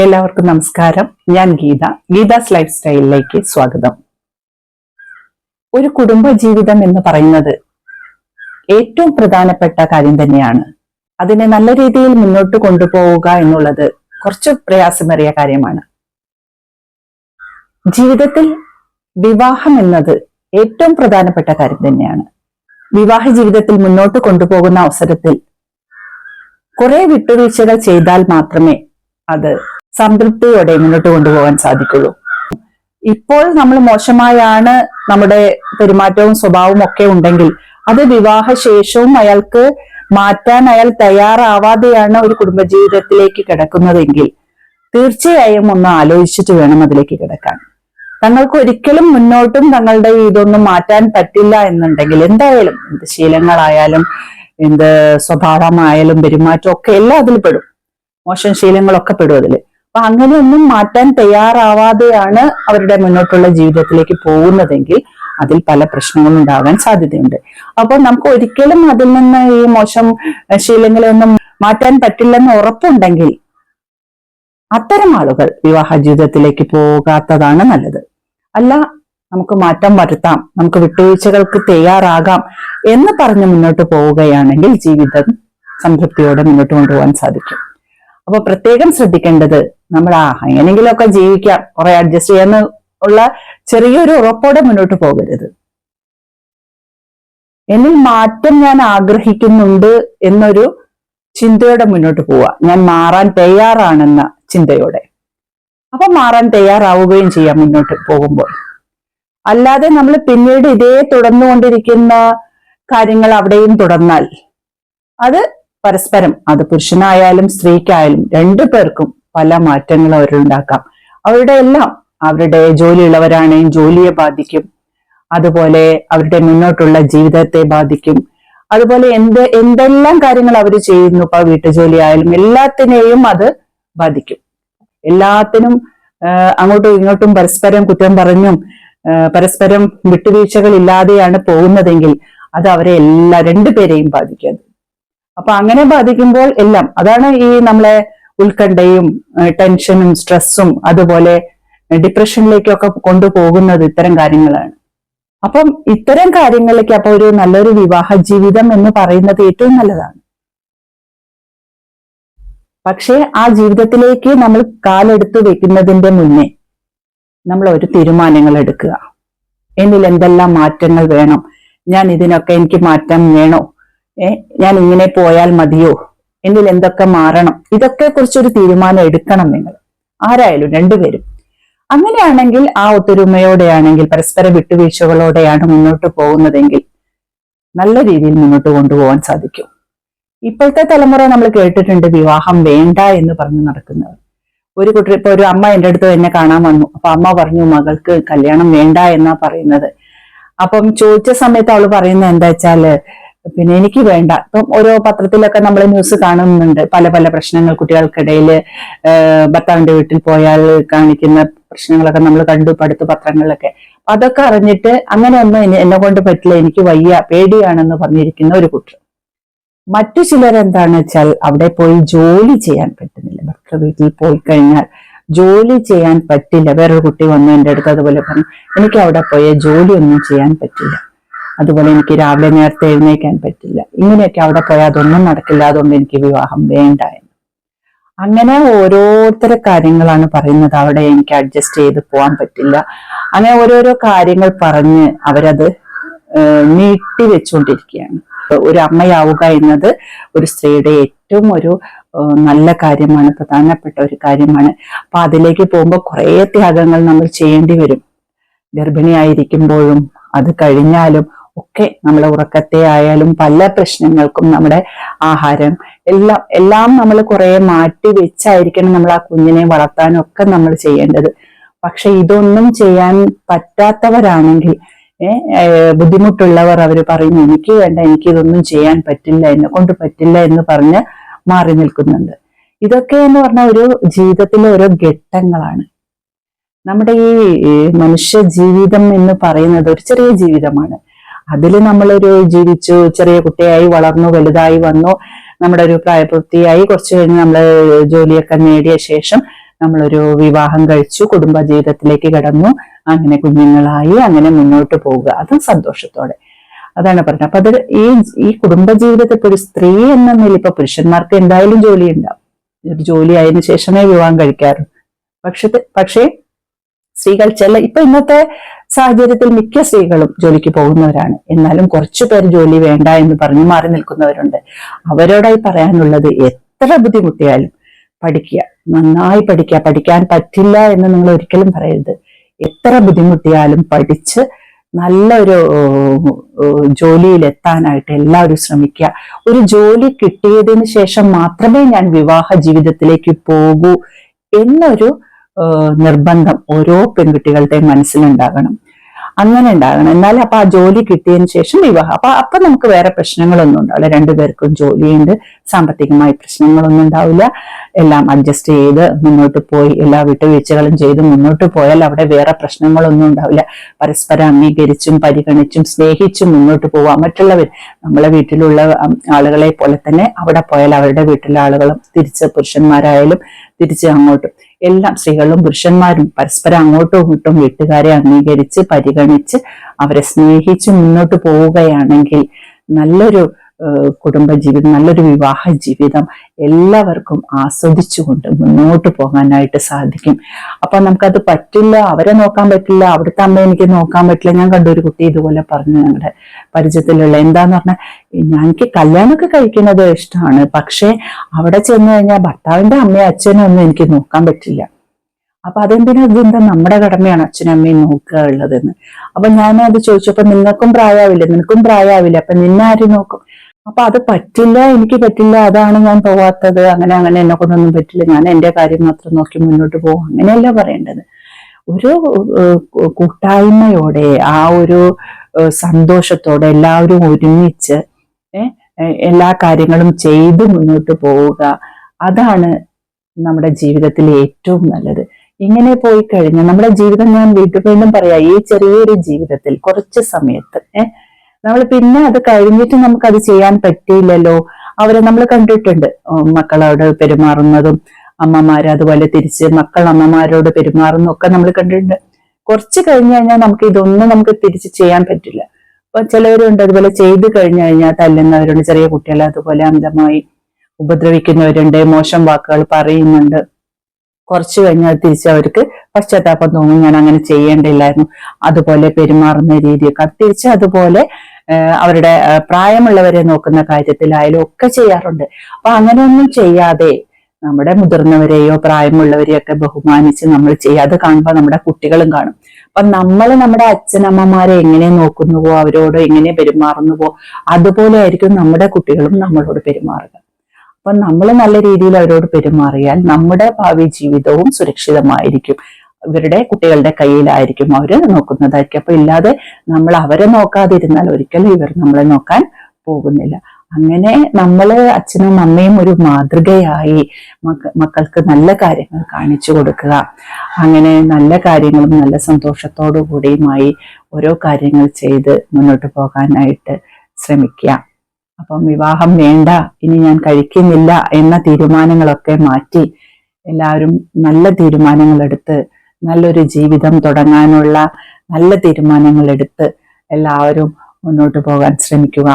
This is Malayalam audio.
എല്ലാവർക്കും നമസ്കാരം. ഞാൻ ഗീത. ഗീതാസ് ലൈഫ് സ്റ്റൈലിലേക്ക് സ്വാഗതം. ഒരു കുടുംബ ജീവിതം എന്ന് പറയുന്നത് ഏറ്റവും പ്രധാനപ്പെട്ട കാര്യം തന്നെയാണ്. അതിനെ നല്ല രീതിയിൽ മുന്നോട്ട് കൊണ്ടുപോവുക എന്നുള്ളത് കുറച്ച് പ്രയാസമേറിയ കാര്യമാണ്. ജീവിതത്തിൽ വിവാഹം എന്നത് ഏറ്റവും പ്രധാനപ്പെട്ട കാര്യം തന്നെയാണ്. വിവാഹ ജീവിതത്തിൽ മുന്നോട്ട് കൊണ്ടുപോകുന്ന അവസരത്തിൽ കുറെ വിട്ടുവീഴ്ചകൾ ചെയ്താൽ മാത്രമേ അത് സംതൃപ്തിയോടെ മുന്നോട്ട് കൊണ്ടുപോകാൻ സാധിക്കുള്ളൂ. ഇപ്പോൾ നമ്മൾ മോശമായാണ് നമ്മുടെ പെരുമാറ്റവും സ്വഭാവവും ഒക്കെ ഉണ്ടെങ്കിൽ അത് വിവാഹ ശേഷവും അയാൾക്ക് മാറ്റാൻ അയാൾ തയ്യാറാവാതെയാണ് ഒരു കുടുംബജീവിതത്തിലേക്ക് കിടക്കുന്നതെങ്കിൽ തീർച്ചയായും ഒന്ന് ആലോചിച്ചിട്ട് വേണം അതിലേക്ക് കിടക്കാൻ. തങ്ങൾക്ക് ഒരിക്കലും മുന്നോട്ടും തങ്ങളുടെ ഇതൊന്നും മാറ്റാൻ പറ്റില്ല എന്നുണ്ടെങ്കിൽ എന്തായാലും എന്ത് ശീലങ്ങളായാലും എന്ത് സ്വഭാവമായാലും പെരുമാറ്റം ഒക്കെ എല്ലാം അതിൽ പെടും മോശം ശീലങ്ങളൊക്കെ പെടും അതിൽ അപ്പൊ അങ്ങനെയൊന്നും മാറ്റാൻ തയ്യാറാവാതെയാണ് അവരുടെ മുന്നോട്ടുള്ള ജീവിതത്തിലേക്ക് പോകുന്നതെങ്കിൽ അതിൽ പല പ്രശ്നങ്ങളും ഉണ്ടാകാൻ സാധ്യതയുണ്ട്. അപ്പൊ നമുക്ക് ഒരിക്കലും അതിൽ നിന്ന് ഈ മോശം ശീലങ്ങളെ ഒന്നും മാറ്റാൻ പറ്റില്ലെന്ന് ഉറപ്പുണ്ടെങ്കിൽ അത്തരം ആളുകൾ വിവാഹ ജീവിതത്തിലേക്ക് പോകാത്തതാണ് നല്ലത്. അല്ല നമുക്ക് മാറ്റം വരുത്താം നമുക്ക് വിട്ടുവീഴ്ചകൾക്ക് തയ്യാറാകാം എന്ന് പറഞ്ഞ് മുന്നോട്ട് പോവുകയാണെങ്കിൽ ജീവിതം സംതൃപ്തിയോടെ മുന്നോട്ട് കൊണ്ടുപോകാൻ സാധിക്കും. അപ്പൊ പ്രത്യേകം ശ്രദ്ധിക്കേണ്ടത് നമ്മൾ ആ എങ്ങനെയെങ്കിലുമൊക്കെ ജീവിക്കാം കുറെ അഡ്ജസ്റ്റ് ചെയ്യാന്ന് ഉള്ള ചെറിയൊരു ഉറപ്പോടെ മുന്നോട്ട് പോകരുത്. എന്നിൽ മാറ്റം ഞാൻ ആഗ്രഹിക്കുന്നുണ്ട് എന്നൊരു ചിന്തയോടെ മുന്നോട്ട് പോവുക. ഞാൻ മാറാൻ തയ്യാറാണെന്ന ചിന്തയോടെ. അപ്പൊ മാറാൻ തയ്യാറാവുകയും ചെയ്യാം മുന്നോട്ട് പോകുമ്പോൾ. അല്ലാതെ നമ്മൾ പിന്നീട് ഇതേ തുടർന്നുകൊണ്ടിരിക്കുന്ന കാര്യങ്ങൾ അവിടെയും തുടർന്നാൽ അത് പരസ്പരം അത് പുരുഷനായാലും സ്ത്രീക്കായാലും രണ്ടു പേർക്കും പല മാറ്റങ്ങളും അവരുണ്ടാക്കാം അവരുടെ എല്ലാം അവരുടെ ജോലിയുള്ളവരാണെങ്കിൽ ജോലിയെ ബാധിക്കും. അതുപോലെ അവരുടെ മുന്നോട്ടുള്ള ജീവിതത്തെ ബാധിക്കും. അതുപോലെ എന്ത് എന്തെല്ലാം കാര്യങ്ങൾ അവർ ചെയ്യുന്നു ഇപ്പൊ വീട്ടുജോലി ആയാലും എല്ലാത്തിനെയും അത് ബാധിക്കും. എല്ലാത്തിനും അങ്ങോട്ടും ഇങ്ങോട്ടും പരസ്പരം കുറ്റം പറഞ്ഞും പരസ്പരം വിട്ടുവീഴ്ചകൾ ഇല്ലാതെയാണ് പോകുന്നതെങ്കിൽ അത് അവരെ എല്ലാ രണ്ടുപേരെയും ബാധിക്കും അപ്പൊ അങ്ങനെ ബാധിക്കുമ്പോൾ എല്ലാം അതാണ് ഈ നമ്മളെ ഉത്കണ്ഠയും ടെൻഷനും സ്ട്രെസ്സും അതുപോലെ ഡിപ്രഷനിലേക്കൊക്കെ കൊണ്ടുപോകുന്നത് ഇത്തരം കാര്യങ്ങളാണ്. അപ്പം ഇത്തരം കാര്യങ്ങളിലേക്ക് അപ്പൊ ഒരു നല്ലൊരു വിവാഹ ജീവിതം എന്ന് പറയുന്നത് ഏറ്റവും നല്ലതാണ്. പക്ഷേ ആ ജീവിതത്തിലേക്ക് നമ്മൾ കാലെടുത്ത് വെക്കുന്നതിന്റെ മുന്നേ നമ്മൾ ഒരു തീരുമാനങ്ങൾ എടുക്കുക. എന്നിൽ എന്തെല്ലാം മാറ്റങ്ങൾ വേണം? ഞാൻ ഇതിനൊക്കെ എനിക്ക് മാറ്റം വേണോ? ഞാൻ ഇങ്ങനെ പോയാൽ മതിയോ? എന്നിൽ എന്തൊക്കെ മാറണം? ഇതൊക്കെ കുറിച്ചൊരു തീരുമാനം എടുക്കണം നിങ്ങൾ. ആരായാലും രണ്ടുപേരും അങ്ങനെയാണെങ്കിൽ ആ ഒത്തൊരുമയോടെയാണെങ്കിൽ പരസ്പര വിട്ടുവീഴ്ചകളോടെയാണ് മുന്നോട്ട് പോകുന്നതെങ്കിൽ നല്ല രീതിയിൽ മുന്നോട്ട് കൊണ്ടുപോകാൻ സാധിക്കും. ഇപ്പോഴത്തെ തലമുറ നമ്മൾ കേട്ടിട്ടുണ്ട് വിവാഹം വേണ്ട എന്ന് പറഞ്ഞു നടക്കുന്നവർ ഒരു കുട്ടി ഇപ്പൊ ഒരു അമ്മ എന്റെ അടുത്ത് എന്നെ കാണാൻ വന്നു. അപ്പൊ അമ്മ പറഞ്ഞു മകൾക്ക് കല്യാണം വേണ്ട എന്നാ പറയുന്നത്. അപ്പം ചോദിച്ച സമയത്ത് അവൾ പറയുന്നത് എന്താ വെച്ചാൽ പിന്നെ എനിക്ക് വേണ്ട. ഇപ്പം ഓരോ പത്രത്തിലൊക്കെ നമ്മൾ ന്യൂസ് കാണുന്നുണ്ട്. പല പല പ്രശ്നങ്ങൾ കുട്ടികൾക്കിടയിൽ ഭർത്താവിന്റെ വീട്ടിൽ പോയാൽ കാണിക്കുന്ന പ്രശ്നങ്ങളൊക്കെ നമ്മൾ കണ്ടു പടുത്ത് പത്രങ്ങളിലൊക്കെ. അതൊക്കെ അറിഞ്ഞിട്ട് അങ്ങനെ ഒന്നും എന്നെ കൊണ്ട് പറ്റില്ല. എനിക്ക് വയ്യ പേടിയാണെന്ന് പറഞ്ഞിരിക്കുന്ന ഒരു കുട്ടി. മറ്റു ചിലരെന്താണ് വെച്ചാൽ അവിടെ പോയി ജോലി ചെയ്യാൻ പറ്റുന്നില്ല. ഭർത്തൃ വീട്ടിൽ പോയി കഴിഞ്ഞാൽ ജോലി ചെയ്യാൻ പറ്റില്ല. വേറൊരു കുട്ടി വന്നു എന്റെ അടുത്ത് അതുപോലെ പറഞ്ഞു. എനിക്ക് അവിടെ പോയ ജോലിയൊന്നും ചെയ്യാൻ പറ്റില്ല. അതുപോലെ എനിക്ക് രാവിലെ നേരത്തെ എഴുന്നേക്കാൻ പറ്റില്ല. ഇങ്ങനെയൊക്കെ അവിടെ പോയാൽ അതൊന്നും നടക്കില്ല. അതുകൊണ്ട് എനിക്ക് വിവാഹം വേണ്ട എന്ന്. അങ്ങനെ ഓരോരുത്തര കാര്യങ്ങളാണ് പറയുന്നത്. അവിടെ എനിക്ക് അഡ്ജസ്റ്റ് ചെയ്ത് പോകാൻ പറ്റില്ല. അങ്ങനെ ഓരോരോ കാര്യങ്ങൾ പറഞ്ഞ് അവരത് നീട്ടി വെച്ചുകൊണ്ടിരിക്കുകയാണ്. ഒരു അമ്മയാവുക എന്നത് ഒരു സ്ത്രീയുടെ ഏറ്റവും ഒരു നല്ല കാര്യമാണ് പ്രധാനപ്പെട്ട ഒരു കാര്യമാണ്. അപ്പൊ അതിലേക്ക് പോകുമ്പോൾ കുറേ ത്യാഗങ്ങൾ നമ്മൾ ചെയ്യേണ്ടി വരും. ഗർഭിണിയായിരിക്കുമ്പോഴും അത് കഴിഞ്ഞാലും ഒക്കെ നമ്മളെ ഉറക്കത്തെ ആയാലും പല പ്രശ്നങ്ങൾക്കും നമ്മുടെ ആഹാരം എല്ലാം എല്ലാം നമ്മൾ കുറെ മാറ്റി വെച്ചായിരിക്കണം നമ്മൾ ആ കുഞ്ഞിനെ വളർത്താനൊക്കെ നമ്മൾ ചെയ്യേണ്ടത്. പക്ഷെ ഇതൊന്നും ചെയ്യാൻ പറ്റാത്തവരാണെങ്കിൽ ബുദ്ധിമുട്ടുള്ളവർ അവർ പറയുന്നു എനിക്ക് വേണ്ട എനിക്ക് ഇതൊന്നും ചെയ്യാൻ പറ്റില്ല എന്നെ കൊണ്ട് പറ്റില്ല എന്ന് പറഞ്ഞ് മാറി നിൽക്കുന്നുണ്ട്. ഇതൊക്കെ എന്ന് പറഞ്ഞ ഒരു ജീവിതത്തിലെ ഓരോ ഘട്ടങ്ങളാണ്. നമ്മുടെ ഈ മനുഷ്യ ജീവിതം എന്ന് പറയുന്നത് ഒരു ചെറിയ ജീവിതമാണ്. അതിൽ നമ്മളൊരു ജീവിച്ചു ചെറിയ കുട്ടിയായി വളർന്നു വലുതായി വന്നു നമ്മുടെ ഒരു പ്രായപൂർത്തിയായി കുറച്ച് കഴിഞ്ഞ് നമ്മൾ ജോലിയൊക്കെ നേടിയ ശേഷം നമ്മളൊരു വിവാഹം കഴിച്ചു കുടുംബ ജീവിതത്തിലേക്ക് കടന്നു. അങ്ങനെ കുഞ്ഞുങ്ങളായി അങ്ങനെ മുന്നോട്ട് പോവുക അതും സന്തോഷത്തോടെ. അതാണ് പറഞ്ഞത്. അപ്പൊ അത് ഈ ഈ കുടുംബ ജീവിതത്തിൽ ഒരു സ്ത്രീ എന്ന നിലയിൽ ഇപ്പൊ പുരുഷന്മാർക്ക് എന്തായാലും ജോലി ഉണ്ടാവും ഒരു ജോലി ആയതിനു ശേഷമേ വിവാഹം കഴിക്കാറുള്ളൂ. പക്ഷെ പക്ഷേ സ്ത്രീകൾ ചില ഇപ്പൊ ഇന്നത്തെ സാഹചര്യത്തിൽ മിക്ക സ്ത്രീകളും ജോലിക്ക് പോകുന്നവരാണ്. എന്നാലും കുറച്ചു പേർ ജോലി വേണ്ട എന്ന് പറഞ്ഞു മാറി നിൽക്കുന്നവരുണ്ട്. അവരോടായി പറയാനുള്ളത് എത്ര ബുദ്ധിമുട്ടിയാലും പഠിക്കുക. നന്നായി പഠിക്കുക. പഠിക്കാൻ പറ്റില്ല എന്ന് നിങ്ങൾ ഒരിക്കലും പറയരുത്. എത്ര ബുദ്ധിമുട്ടിയാലും പഠിച്ച് നല്ലൊരു ജോലിയിലെത്താനായിട്ട് എല്ലാവരും ശ്രമിക്കുക. ഒരു ജോലി കിട്ടിയതിന് ശേഷം മാത്രമേ ഞാൻ വിവാഹ ജീവിതത്തിലേക്ക് പോകൂ എന്നൊരു നിർബന്ധം ഓരോ പെൺകുട്ടികളുടെയും മനസ്സിലുണ്ടാകണം. അങ്ങനെ ഉണ്ടാകണം. എന്നാലും അപ്പൊ ആ ജോലി കിട്ടിയതിന് ശേഷം വിവാഹം. അപ്പൊ അപ്പൊ നമുക്ക് വേറെ പ്രശ്നങ്ങളൊന്നും ഉണ്ടാവില്ല. രണ്ടുപേർക്കും ജോലിയുണ്ട്. സാമ്പത്തികമായി പ്രശ്നങ്ങളൊന്നും ഉണ്ടാവില്ല. എല്ലാം അഡ്ജസ്റ്റ് ചെയ്ത് മുന്നോട്ട് പോയി എല്ലാ വിട്ടുവീഴ്ചകളും ചെയ്ത് മുന്നോട്ട് പോയാൽ അവിടെ വേറെ പ്രശ്നങ്ങളൊന്നും ഉണ്ടാവില്ല. പരസ്പരം അംഗീകരിച്ചും പരിഗണിച്ചും സ്നേഹിച്ചും മുന്നോട്ട് പോവാം. മറ്റുള്ളവർ നമ്മളെ വീട്ടിലുള്ള ആളുകളെ പോലെ തന്നെ അവിടെ പോയാൽ അവരുടെ വീട്ടിലെ ആളുകളും തിരിച്ച് പുരുഷന്മാരായാലും തിരിച്ച് അങ്ങോട്ടും. എല്ലാം സ്ത്രീകളും പുരുഷന്മാരും പരസ്പരം അങ്ങോട്ടും ഇങ്ങോട്ടും വീട്ടുകാരെ അംഗീകരിച്ച് പരിഗണിച്ച് അവരെ സ്നേഹിച്ച് മുന്നോട്ട് പോവുകയാണെങ്കിൽ നല്ലൊരു കുടുംബജീവിതം നല്ലൊരു വിവാഹ ജീവിതം എല്ലാവർക്കും ആസ്വദിച്ചുകൊണ്ട് മുന്നോട്ട് പോകാനായിട്ട് സാധിക്കും. അപ്പൊ നമുക്കത് പറ്റില്ല അവരെ നോക്കാൻ പറ്റില്ല അവിടുത്തെ അമ്മ എനിക്ക് നോക്കാൻ പറ്റില്ല. ഞാൻ കണ്ടു ഒരു കുട്ടി ഇതുപോലെ പറഞ്ഞു ഞങ്ങളുടെ പരിചയത്തിലുള്ള എന്താന്ന് പറഞ്ഞാൽ എനിക്ക് കല്യാണമൊക്കെ കഴിക്കുന്നത് ഇഷ്ടമാണ് പക്ഷേ അവിടെ ചെന്ന് കഴിഞ്ഞാൽ ഭർത്താവിന്റെ അമ്മയും അച്ഛനും ഒന്നും എനിക്ക് നോക്കാൻ പറ്റില്ല. അപ്പൊ അതെന്തിനാ ഇതെന്താ നമ്മുടെ കടമയാണ് അച്ഛനും അമ്മയും നോക്കുക ഉള്ളതെന്ന്? അപ്പൊ ഞാൻ അത് നിങ്ങൾക്കും പ്രായാവില്ല? നിനക്കും പ്രായാവില്ല? അപ്പൊ നിന്നാരും നോക്കും? അപ്പൊ അത് പറ്റില്ല എനിക്ക് പറ്റില്ല അതാണ് ഞാൻ പോവാത്തത് അങ്ങനെ അങ്ങനെ എന്നെ കൊണ്ടൊന്നും പറ്റില്ല. ഞാൻ എന്റെ കാര്യം മാത്രം നോക്കി മുന്നോട്ട് പോകും അങ്ങനെയല്ല പറയേണ്ടത്. ഒരു കൂട്ടായ്മയോടെ ആ ഒരു സന്തോഷത്തോടെ എല്ലാവരും ഒരുമിച്ച് എല്ലാ കാര്യങ്ങളും ചെയ്ത് മുന്നോട്ട് പോവുക അതാണ് നമ്മുടെ ജീവിതത്തിൽ ഏറ്റവും നല്ലത്. ഇങ്ങനെ പോയി കഴിഞ്ഞാൽ നമ്മുടെ ജീവിതം ഞാൻ വീട്ടിൽ വീണ്ടും പറയാം ഈ ചെറിയൊരു ജീവിതത്തിൽ കുറച്ച് സമയത്ത് ഏഹ് നമ്മൾ പിന്നെ അത് കഴിഞ്ഞിട്ട് നമുക്ക് അത് ചെയ്യാൻ പറ്റിയില്ലല്ലോ. അവരെ നമ്മൾ കണ്ടിട്ടുണ്ട്. മക്കളോട് പെരുമാറുന്നതും അമ്മമാർ അതുപോലെ തിരിച്ച് മക്കൾ അമ്മമാരോട് പെരുമാറുന്നതും ഒക്കെ നമ്മൾ കണ്ടിട്ടുണ്ട്. കുറച്ച് കഴിഞ്ഞു കഴിഞ്ഞാൽ നമുക്ക് ഇതൊന്നും നമുക്ക് തിരിച്ച് ചെയ്യാൻ പറ്റില്ല. അപ്പൊ ചിലവരുണ്ട് അതുപോലെ ചെയ്ത് കഴിഞ്ഞു കഴിഞ്ഞാൽ തല്ലുന്നവരുണ്ട് ചെറിയ കുട്ടികളെ അതുപോലെ അന്ധമായി ഉപദ്രവിക്കുന്നവരുണ്ട് മോശം വാക്കുകൾ പറയുന്നുണ്ട്. കുറച്ച് കഴിഞ്ഞാൽ തിരിച്ച് അവർക്ക് പശ്ചാത്താപം തോന്നും ഞാൻ അങ്ങനെ ചെയ്യേണ്ടില്ലായിരുന്നു. അതുപോലെ പെരുമാറുന്ന രീതിയൊക്കെ. തിരിച്ച് അതുപോലെ അവരുടെ പ്രായമുള്ളവരെ നോക്കുന്ന കാര്യത്തിലായാലും ഒക്കെ ചെയ്യാറുണ്ട്. അപ്പൊ അങ്ങനെയൊന്നും ചെയ്യാതെ നമ്മുടെ മുതിർന്നവരെയോ പ്രായമുള്ളവരെയോ ഒക്കെ ബഹുമാനിച്ച് നമ്മൾ ചെയ്യാതെ കാണുമ്പോൾ നമ്മുടെ കുട്ടികളും കാണും. അപ്പൊ നമ്മൾ നമ്മുടെ അച്ഛനമ്മമാരെ എങ്ങനെ നോക്കുന്നുവോ അവരോട് എങ്ങനെ പെരുമാറുന്നുവോ അതുപോലെ ആയിരിക്കും നമ്മുടെ കുട്ടികളും നമ്മളോട് പെരുമാറുക. അപ്പൊ നമ്മൾ നല്ല രീതിയിൽ അവരോട് പെരുമാറിയാൽ നമ്മുടെ ഭാവി ജീവിതവും സുരക്ഷിതമായിരിക്കും. ഇവരുടെ കുട്ടികളുടെ കയ്യിലായിരിക്കും അവർ നോക്കുന്നതായിരിക്കും. അപ്പൊ ഇല്ലാതെ നമ്മൾ അവരെ നോക്കാതിരുന്നാൽ ഒരിക്കലും ഇവർ നമ്മളെ നോക്കാൻ പോകുന്നില്ല. അങ്ങനെ നമ്മൾ അച്ഛനും അമ്മയും ഒരു മാതൃകയായി മക്കൾക്ക് നല്ല കാര്യങ്ങൾ കാണിച്ചു കൊടുക്കുക. അങ്ങനെ നല്ല കാര്യങ്ങളും നല്ല സന്തോഷത്തോടു കൂടിയുമായി ഓരോ കാര്യങ്ങൾ ചെയ്ത് മുന്നോട്ട് പോകാനായിട്ട് ശ്രമിക്കുക. അപ്പം വിവാഹം വേണ്ട ഇനി ഞാൻ കഴിക്കുന്നില്ല എന്ന തീരുമാനങ്ങളൊക്കെ മാറ്റി എല്ലാവരും നല്ല തീരുമാനങ്ങൾ എടുത്ത് നല്ലൊരു ജീവിതം തുടങ്ങാനുള്ള നല്ല തീരുമാനങ്ങൾ എടുത്ത് എല്ലാവരും മുന്നോട്ട് പോകാൻ ശ്രമിക്കുക.